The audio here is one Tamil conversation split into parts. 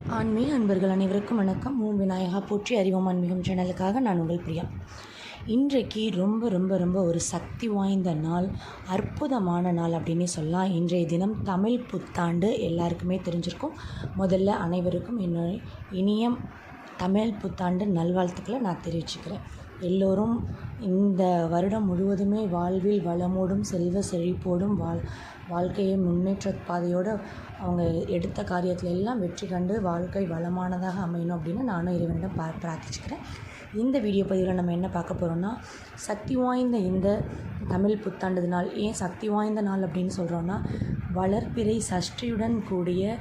ஆன்மீக அன்பர்கள் அனைவருக்கும் வணக்கம். ஓம் விநாயகா போற்றி அறிவோம் ஆன்மீகம் சேனலுக்காக நான் உங்கள் பிரியா. இன்றைக்கு ரொம்ப ரொம்ப ரொம்ப ஒரு சக்தி வாய்ந்த நாள் அற்புதமான நாள் அப்படின்னு சொல்லலாம். இன்றைய தினம் தமிழ் புத்தாண்டு எல்லாருக்குமே தெரிஞ்சிருக்கும். முதல்ல அனைவருக்கும் என்னுடைய இனிய தமிழ் புத்தாண்டு நல்வாழ்த்துக்களை நான் தெரிவிச்சுக்கிறேன். எல்லோரும் இந்த வருடம் முழுவதுமே வாழ்வில் வளமோடும் செல்வ செழிப்போடும் வாழ் வாழ்க்கையை முன்னேற்ற பாதையோடு அவங்க எடுத்த காரியத்தில் எல்லாம் வெற்றி கண்டு வாழ்க்கை வளமானதாக அமையணும் அப்படின்னு நானும் இறைவனிடம் பா பிரார்த்திச்சுக்கிறேன். இந்த வீடியோ பதிவில் நம்ம என்ன பார்க்க போகிறோம்னா சக்தி வாய்ந்த இந்த தமிழ் புத்தாண்டு நாள் ஏன் சக்தி வாய்ந்த நாள் அப்படின்னு சொல்கிறோன்னா வளர்ப்பிறை சஷ்டியுடன் கூடிய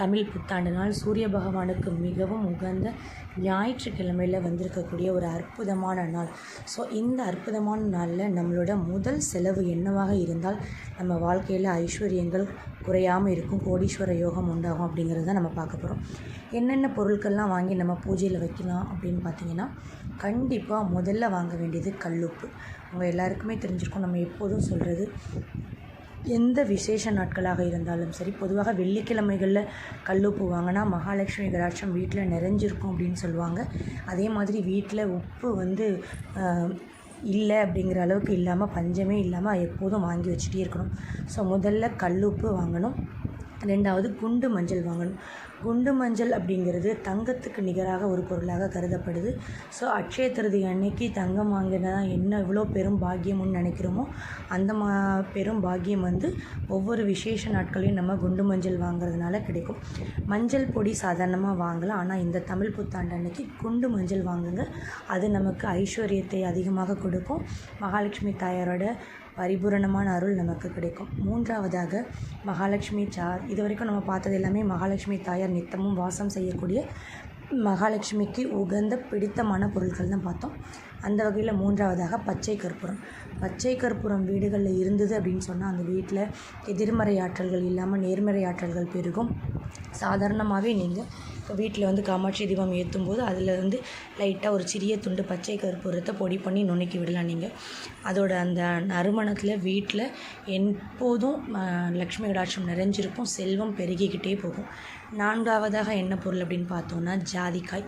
தமிழ் புத்தாண்டு நாள் சூரிய பகவானுக்கு மிகவும் உகந்த ஞாயிற்றுக்கிழமையில் வந்திருக்கக்கூடிய ஒரு அற்புதமான நாள். ஸோ இந்த அற்புதமான நாளில் நம்மளோட முதல் செலவு என்னவாக இருந்தால் நம்ம வாழ்க்கையில் ஐஸ்வர்யங்கள் குறையாமல் இருக்கும் கோடீஸ்வர யோகம் உண்டாகும் அப்படிங்கிறத நம்ம பார்க்க போகிறோம் என்னென்ன பொருட்கள்லாம் வாங்கி நம்ம பூஜையில் வைக்கலாம் அப்படின்னு பார்த்தீங்கன்னா கண்டிப்பாக முதல்ல வாங்க வேண்டியது கல்லுப்பு. உங்கள் எல்லாருக்குமே தெரிஞ்சிருக்கும் நம்ம எப்போதும் சொல்கிறது எந்த விசேஷ நாட்களாக இருந்தாலும் சரி பொதுவாக வெள்ளிக்கிழமைகளில் கல்லுப்பு வாங்கினா மகாலட்சுமி கடாட்சம் வீட்டில் நிறைஞ்சிருக்கும் அப்படின்னு சொல்லுவாங்க. அதே மாதிரி வீட்டில் உப்பு வந்து இல்லை அப்படிங்கிற அளவுக்கு இல்லாமல் பஞ்சமே இல்லாமல் எப்போதும் வாங்கி வச்சுட்டே இருக்கணும். ஸோ முதல்ல கல்லுப்பு வாங்கணும். ரெண்டாவது குண்டு மஞ்சள் வாங்கணும். குண்டு மஞ்சள் அப்படிங்கிறது தங்கத்துக்கு நிகராக ஒரு பொருளாக கருதப்படுது. ஸோ அக்ஷய திருதி அன்னைக்கு தங்கம் வாங்கினா என்ன இவ்வளோ பெரும் பாக்கியம்னு நினைக்கிறோமோ அந்த மா பெரும் பாக்கியம் வந்து ஒவ்வொரு விசேஷ நாட்களையும் நம்ம குண்டு மஞ்சள் வாங்குறதுனால கிடைக்கும். மஞ்சள் பொடி சாதாரணமாக வாங்கலாம். ஆனால் இந்த தமிழ் புத்தாண்டு அன்னைக்கு குண்டு மஞ்சள் வாங்குங்க. அது நமக்கு ஐஸ்வர்யத்தை அதிகமாக கொடுக்கும். மகாலட்சுமி தாயாரோட பரிபூரணமான அருள் நமக்கு கிடைக்கும். மூன்றாவதாக மகாலட்சுமி சார் இது வரைக்கும் நம்ம பார்த்தது எல்லாமே மகாலட்சுமி தாயார் நித்தமும் வாசம் செய்யக்கூடிய மகாலட்சுமிக்கு உகந்த பிடித்தமான பொருட்கள் தான் பார்த்தோம். அந்த வகையில் மூன்றாவதாக பச்சை கற்பூரம். பச்சை கற்பூரம் வீடுகளில் இருந்தது அப்படின்னு சொன்னால் அந்த வீட்டில் எதிர்மறை ஆற்றல்கள் இல்லாமல் நேர்மறை ஆற்றல்கள் பெருகும். சாதாரணமாகவே நீங்கள் வீட்டில் வந்து காமாட்சி தீபம் ஏற்றும் போது அதில் வந்து லைட்டாக ஒரு சிறிய துண்டு பச்சை கற்பூரத்தை பொடி பண்ணி நுணுக்கி விடலாம் நீங்கள் அதோட அந்த நறுமணத்தில் வீட்டில் எப்போதும் லக்ஷ்மி கடாட்சம் நிறைஞ்சிருக்கும் செல்வம் பெருகிக்கிட்டே போகும். நான்காவதாக என்ன பொருள் அப்படின்னு பார்த்தோன்னா ஜாதிக்காய்.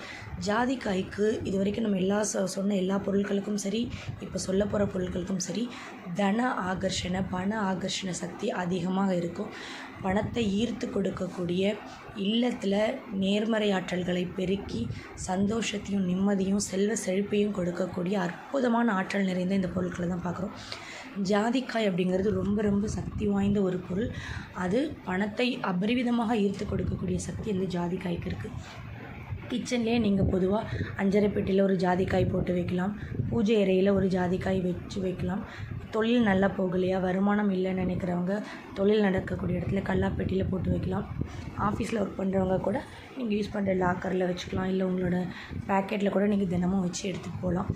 ஜாதிக்காய்க்கு இது வரைக்கும் நம்ம எல்லா சொ சொன்ன எல்லா பொருட்களுக்கும் சரி இப்போ சொல்ல போகிற பொருட்களுக்கும் சரி தன ஆகர்ஷண பண ஆகர்ஷண சக்தி அதிகமாக இருக்கும். பணத்தை ஈர்த்து கொடுக்கக்கூடிய இல்லத்தில் நேர்மறை ஆற்றல்களை பெருக்கி சந்தோஷத்தையும் நிம்மதியும் செல்வ செழிப்பையும் கொடுக்கக்கூடிய அற்புதமான ஆற்றல் நிறைந்த இந்த பொருட்களை தான் பார்க்குறோம். ஜாதிக்காய் அப்படிங்கிறது ரொம்ப ரொம்ப சக்தி வாய்ந்த ஒரு பொருள். அது பணத்தை அபரிவிதமாக ஈர்த்து கொடுக்கக்கூடிய சக்தி இந்த ஜாதிக்காய்க்கு இருக்குது கிச்சன்லேயே நீங்கள் பொதுவாக அஞ்சரை பெட்டியில் ஒரு ஜாதிக்காய் போட்டு வைக்கலாம். பூஜை அறையில் ஒரு ஜாதிக்காய் வச்சு வைக்கலாம். தொழில் நல்லா போகலையா? வருமானம் இல்லைன்னு நினைக்கிறவங்க தொழில் நடக்கக்கூடிய இடத்துல கல்லாப்பெட்டியில் போட்டு வைக்கலாம். ஆஃபீஸில் ஒர்க் பண்ணுறவங்க கூட நீங்கள் யூஸ் பண்ணுற லாக்கரில் வச்சுக்கலாம். இல்லை உங்களோட பேக்கெட்டில் கூட நீங்கள் தினமும் வச்சு எடுத்துகிட்டு போகலாம்.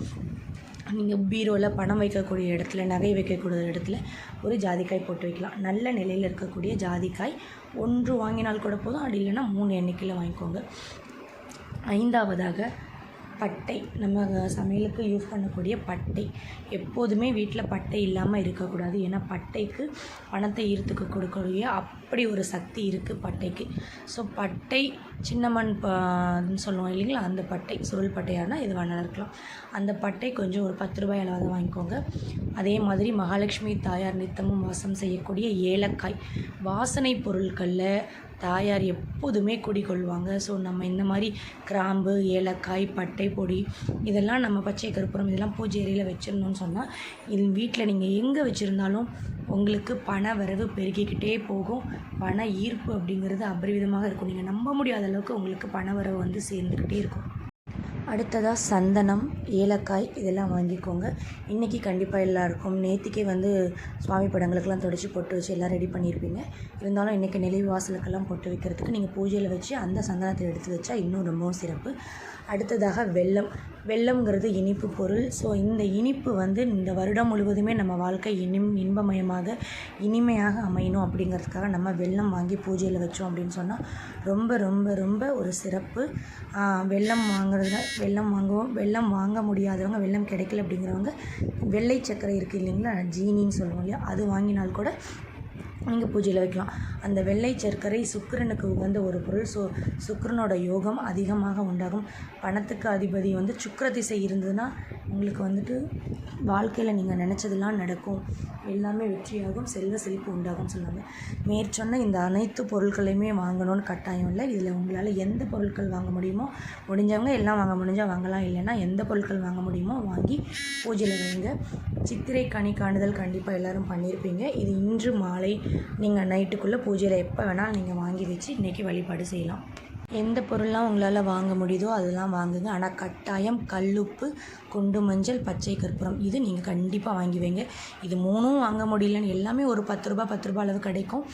நீங்கள் பீரோவில் பணம் வைக்கக்கூடிய இடத்துல நகை வைக்கக்கூடிய இடத்துல ஒரு ஜாதிக்காய் போட்டு வைக்கலாம். நல்ல நிலையில் இருக்கக்கூடிய ஜாதிக்காய். ஒன்று வாங்கினால் கூட போதும் அப்படி இல்லைன்னா மூணு எண்ணிக்கையில் வாங்கிக்கோங்க. ஐந்தாவதாக பட்டை. நம்ம சமையலுக்கு யூஸ் பண்ணக்கூடிய பட்டை. எப்போதுமே வீட்டில் பட்டை இல்லாமல் இருக்கக்கூடாது. ஏன்னா பட்டைக்கு பணத்தை ஈர்த்துக்க கொடுக்கக்கூடிய அப்படி ஒரு சக்தி இருக்குது பட்டைக்கு. ஸோ பட்டை சின்னமண் பன்னு சொல்லுவோம் இல்லைங்களா? அந்த பட்டை சுருள் பட்டையானா இது வேணாலும் இருக்கலாம். அந்த பட்டை கொஞ்சம் ஒரு பத்து ரூபாய் அளவாக வாங்கிக்கோங்க. அதே மாதிரி மகாலட்சுமி தாயார் நித்தமும் வாசம் செய்யக்கூடிய ஏலக்காய். வாசனை பொருட்களில் தாயார் எப்போதுமே குடிக்கொள்வாங்க ஸோ நம்ம இந்த மாதிரி கிராம்பு ஏலக்காய் பட்டை பொடி இதெல்லாம் நம்ம பச்சை கருப்புறம் இதெல்லாம் பூஜை அறையில் வச்சிடணும்னு சொன்னால் இது வீட்டில் நீங்கள் எங்கே வச்சுருந்தாலும் உங்களுக்கு பண வரவு பெருகிக்கிட்டே போகும். பண ஈர்ப்பு அப்படிங்கிறது அபரிவிதமாக இருக்கும். நீங்கள் நம்ப முடியாத அளவுக்கு உங்களுக்கு பண வரவு வந்து சேர்ந்துக்கிட்டே இருக்கும். அடுத்ததாக சந்தனம் ஏலக்காய் இதெல்லாம் வாங்கிக்கோங்க. இன்றைக்கி கண்டிப்பாக எல்லாருக்கும். நேற்றுக்கே வந்து சுவாமி படங்களுக்கெல்லாம் தொடச்சி போட்டு வச்சு எல்லாம் ரெடி பண்ணியிருப்பீங்க இருந்தாலும் இன்றைக்கி நிலை வாசலுக்கெல்லாம் போட்டு வைக்கிறதுக்கு நீங்கள் பூஜையில் வச்சு அந்த சந்தனத்தை எடுத்து வச்சா இன்னும் ரொம்பவும் சிறப்பு. அடுத்ததாக வெல்லம். வெள்ளம்ங்கிறது இனிப்பு பொருள். ஸோ இந்த இனிப்பு வந்து இந்த வருடம் முழுவதுமே நம்ம வாழ்க்கை இனிம் இன்பமயமாக இனிமையாக அமையணும் அப்படிங்கிறதுக்காக நம்ம வெள்ளம் வாங்கி பூஜையில் வச்சோம் அப்படின்னு சொன்னால் ரொம்ப ரொம்ப ரொம்ப ஒரு சிறப்பு. வெள்ளம் வாங்குறத வெள்ளம் வாங்குவோம். வெள்ளம் வாங்க முடியாதவங்க வெள்ளம் கிடைக்கல அப்படிங்கிறவங்க வெள்ளை சக்கரை இருக்குது இல்லைங்களா? ஜீனின்னு சொல்லுவோம் இல்லையா? அது வாங்கினால் கூட நீங்கள் பூஜையில் வைக்கலாம். அந்த வெள்ளை சர்க்கரை சுக்கிரனுக்கு உகந்த ஒரு பொருள். சு சுக்கிரனோட யோகம் அதிகமாக உண்டாகும். பணத்துக்கு அதிபதி வந்து சுக்கர திசை இருந்ததுன்னா உங்களுக்கு வந்துட்டு வாழ்க்கையில் நீங்கள் நினச்சதெல்லாம் நடக்கும். எல்லாமே வெற்றியாகும் செல்வ செழிப்பு உண்டாகும் சொல்லுவாங்க மேற்சொன்ன இந்த அனைத்து பொருட்களையுமே வாங்கணும்னு கட்டாயம் இல்லை. இதில் உங்களால் எந்த பொருட்கள் வாங்க முடியுமோ முடிஞ்சவங்க எல்லாம் வாங்க முடிஞ்சால் வாங்கலாம். இல்லைன்னா எந்த பொருட்கள் வாங்க முடியுமோ வாங்கி பூஜையில் வைங்க. சித்திரை கனி காணுதல் கண்டிப்பாக எல்லோரும் பண்ணியிருப்பீங்க இது இன்று மாலை நீங்கள் நைட்டுக்குள்ளே பூஜையில் எப்போ வேணாலும் நீங்கள் வாங்கி வச்சு இன்றைக்கி வழிபாடு செய்யலாம். எந்த பொருள்லாம் உங்களால் வாங்க முடியுதோ அதெல்லாம் வாங்குங்க. ஆனால் கட்டாயம் கல்லுப்பு குண்டு மஞ்சள் பச்சை கற்பூரம் இது நீங்கள் கண்டிப்பாக வாங்கி வைங்க. இது மூணும் வாங்க முடியலன்னு எல்லாமே ஒரு பத்து ரூபா பத்து ரூபா அளவு கிடைக்கும்.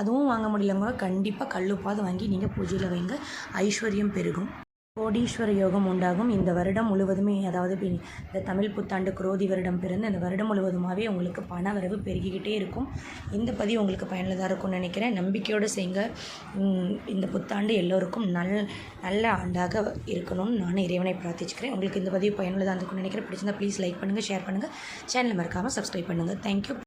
அதுவும் வாங்க முடியலங்க கண்டிப்பாக கல்லுப்பாவது வாங்கி நீங்கள் பூஜையில் வைங்க. ஐஸ்வர்யம் பெருகும். கோடீஸ்வர யோகம் உண்டாகும். இந்த வருடம் முழுவதுமே அதாவது இந்த தமிழ் புத்தாண்டு குரோதி வருடம் பிறந்து இந்த வருடம் முழுவதுமாகவே உங்களுக்கு பண வரவு பெருகிக்கிட்டே இருக்கும். இந்த பதிவு உங்களுக்கு பயனுள்ளதாக இருக்கும்னு நினைக்கிறேன். நம்பிக்கையோடு செய்யுங்க. இந்த புத்தாண்டு எல்லோருக்கும் நல் நல்ல ஆண்டாக இருக்கணும்னு நான் இறைவனை பிரார்த்திச்சுக்கிறேன். உங்களுக்கு இந்த பதிவு பயனுள்ளதாக இருக்கும்னு நினைக்கிறேன். பிடிச்சிருந்தா ப்ளீஸ் லைக் பண்ணுங்கள் ஷேர் பண்ணுங்கள் சேனலை மறக்காமல் சப்ஸ்கிரைப் பண்ணுங்கள் தேங்க்யூ